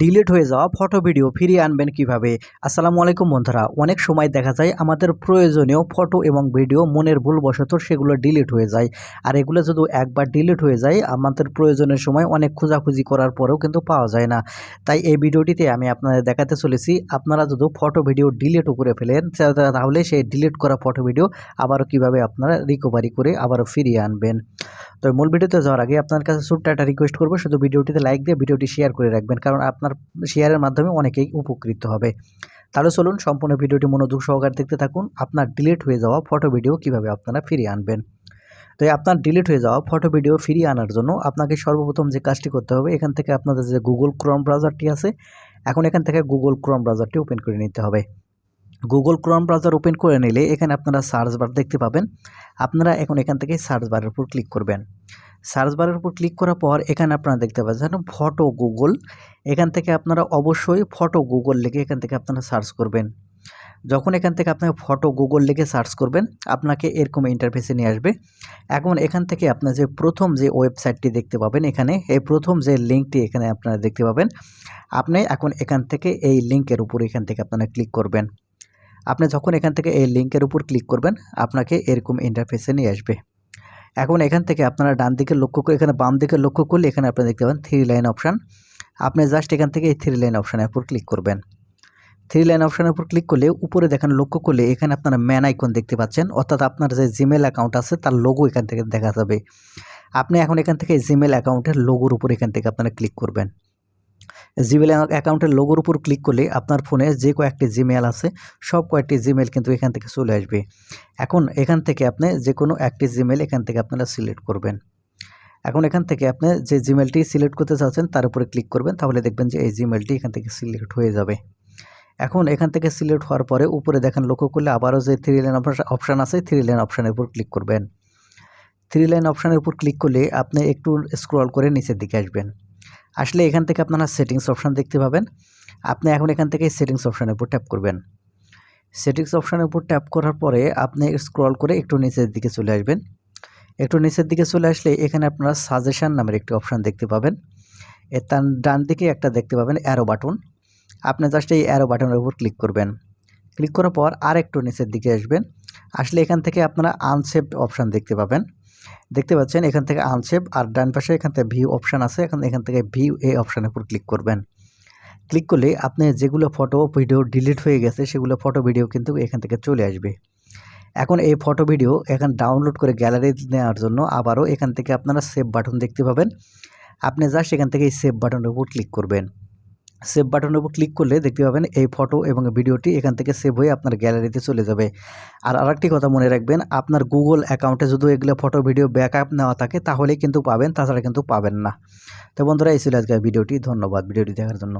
Delete হয়ে যাওয়া photo video ফিরিয়ে আনবেন কীভাবে? আসসালামু আলাইকুম বন্ধুরা। অনেক সময় দেখা যায় আমাদের প্রয়োজনীয় ফটো এবং ভিডিও মনের ভুলবশত সেগুলো ডিলিট হয়ে যায়। আর এগুলো যদি একবার ডিলিট হয়ে যায়, আমাদের প্রয়োজনের সময় অনেক খোঁজাখুঁজি করার পরেও কিন্তু পাওয়া যায় না। তাই এই ভিডিওটিতে আমি আপনাদের দেখাতে চলেছি, আপনারা যদি ফটো ভিডিও ডিলিটও করে ফেলেন তাহলে সেই ডিলিট করা ফটো ভিডিও আবারও কীভাবে আপনারা রিকভারি করে আবারও ফিরিয়ে আনবেন। তো মূল ভিডিওতে যাওয়ার আগে আপনার কাছে ছোট্ট একটা রিকোয়েস্ট করব, শুধু ভিডিওটিতে লাইক দিয়ে ভিডিওটি শেয়ার করে রাখবেন, কারণ আপনার শেয়ারের মাধ্যমে অনেকেই উপকৃত হবে। তাহলে চলুন সম্পূর্ণ ভিডিওটি মনোযোগ সহকারে দেখতে থাকুন, আপনার ডিলিট হয়ে যাওয়া ফটো ভিডিও কীভাবে আপনারা ফিরিয়ে আনবেন। তো আপনার ডিলিট হয়ে যাওয়া ফটো ভিডিও ফিরিয়ে আনার জন্য আপনাকে সর্বপ্রথম যে কাজটি করতে হবে, এখান থেকে আপনাদের যে গুগল ক্রম ব্রাউজারটি আছে, এখন এখান থেকে গুগল ক্রম ব্রাউজারটি ওপেন করে নিতে হবে। গুগল ক্রম ব্রাউজার ওপেন করে নিলে এখানে আপনারা সার্চ বার দেখতে পাবেন। আপনারা এখন এখান থেকে সার্চ বারের উপর ক্লিক করবেন। সার্চ বারের উপর ক্লিক করার পর এখানে আপনারা দেখতে পাচ্ছেন ফটো গুগল এখান থেকে আপনারা অবশ্যই ফটো গুগল লিখে এখান থেকে আপনারা সার্চ করবেন। যখন এখান থেকে আপনাকে ফটো গুগল লিখে সার্চ করবেন, আপনাকে এরকম ইন্টারফেসে নিয়ে আসবে। এখন এখান থেকে আপনার যে প্রথম যে ওয়েবসাইটটি দেখতে পাবেন এখানে, এই প্রথম যে লিঙ্কটি এখানে আপনারা দেখতে পাবেন। আপনি এখন এখান থেকে এই লিঙ্কের উপর এখান থেকে আপনারা ক্লিক করবেন। আপনি যখন এখান থেকে এই লিঙ্কের উপর ক্লিক করবেন, আপনাকে এরকম ইন্টারফেসে নিয়ে আসবে। এখন এখান থেকে আপনারা ডান দিকে লক্ষ্য করে, এখানে বাম দিকে লক্ষ্য করলে এখানে আপনি দেখতে পাবেন থ্রি লাইন অপশান আপনি জাস্ট এখান থেকে এই থ্রি লাইন অপশানের উপর ক্লিক করবেন। থ্রি লাইন অপশানের উপর ক্লিক করলে উপরে দেখেন লক্ষ্য করলে এখানে আপনারা ম্যান আইকন দেখতে পাচ্ছেন, অর্থাৎ আপনার যে জিমেল অ্যাকাউন্ট আছে তার লোগো এখান থেকে দেখা যাবে। আপনি এখন এখান থেকে জিমেল অ্যাকাউন্টের লোগোর উপর এখান থেকে আপনারা ক্লিক করবেন। জিমেল অ্যাকাউন্টের লোগোর উপর ক্লিক করলে আপনার ফোনে যে কয়েকটি জিমেল আছে, সব কয়েকটি জিমেল কিন্তু এখান থেকে চলে আসবে। এখন এখান থেকে আপনি যে কোনো একটি জিমেল এখান থেকে আপনারা সিলেক্ট করবেন। এখন এখান থেকে আপনি যে জিমেলটি সিলেক্ট করতে চাচ্ছেন, তার উপরে ক্লিক করবেন, তাহলে দেখবেন যে এই জিমেলটি এখান থেকে সিলেক্ট হয়ে যাবে। এখন এখান থেকে সিলেক্ট হওয়ার পরে উপরে দেখেন লক্ষ্য করলে আবারও যে থ্রি লাইন অপশান আছে থ্রি লাইন অপশানের উপর ক্লিক করবেন। থ্রি লাইন অপশানের উপর ক্লিক করলে আপনি একটু স্ক্রল করে নিচের দিকে আসবেন। আসলে এখান থেকে আপনারা সেটিংস অপশান দেখতে পাবেন। আপনি এখন এখান থেকে সেটিংস অপশানের উপর ট্যাপ করবেন। সেটিংস অপশানের উপর ট্যাপ করার পরে আপনি স্ক্রল করে একটু নিচের দিকে চলে আসবেন। একটু নিচের দিকে চলে আসলে এখানে আপনারা সাজেশান নামের একটি অপশান দেখতে পাবেন। এর তার ডান দিকে একটা দেখতে পাবেন অ্যারো বাটন আপনি জাস্ট এই অ্যারো বাটনের উপর ক্লিক করবেন। ক্লিক করার পর আর একটু নিচের দিকে আসবেন। আসলে এখান থেকে আপনারা আনসেভড অপশান দেখতে পাবেন। দেখতে পাচ্ছেন, এখান থেকে আনসেভ আর ডান পাশে এখান থেকে ভিউ অপশান আছে, এখন এখান থেকে ভিউ এই অপশানের উপর ক্লিক করবেন। ক্লিক করলে আপনি যেগুলো ফটো ভিডিও ডিলিট হয়ে গেছে, সেগুলো ফটো ভিডিও কিন্তু এখান থেকে চলে আসবে। এখন এই ফটো ভিডিও এখান ডাউনলোড করে গ্যালারি নেওয়ার জন্য আবারও এখান থেকে আপনারা সেভ বাটন দেখতে পাবেন। আপনি জাস্ট এখান থেকে এই সেভ বাটনের উপর ক্লিক করবেন। সেভ বাটনের উপর ক্লিক করলে দেখতে পাবেন এই ফটো এবং ভিডিওটি এখান থেকে সেভ হয়ে আপনার গ্যালারিতে চলে যাবে। আর আরেকটি কথা মনে রাখবেন, আপনার গুগল অ্যাকাউন্টে যদি এগুলো ফটো ভিডিও ব্যাকআপ নেওয়া থাকে, তাহলেই কিন্তু পাবেন, তাছাড়া কিন্তু পাবেন না। তো বন্ধুরা, এই ছিল আজকের ভিডিওটি, ধন্যবাদ ভিডিওটি দেখার জন্য।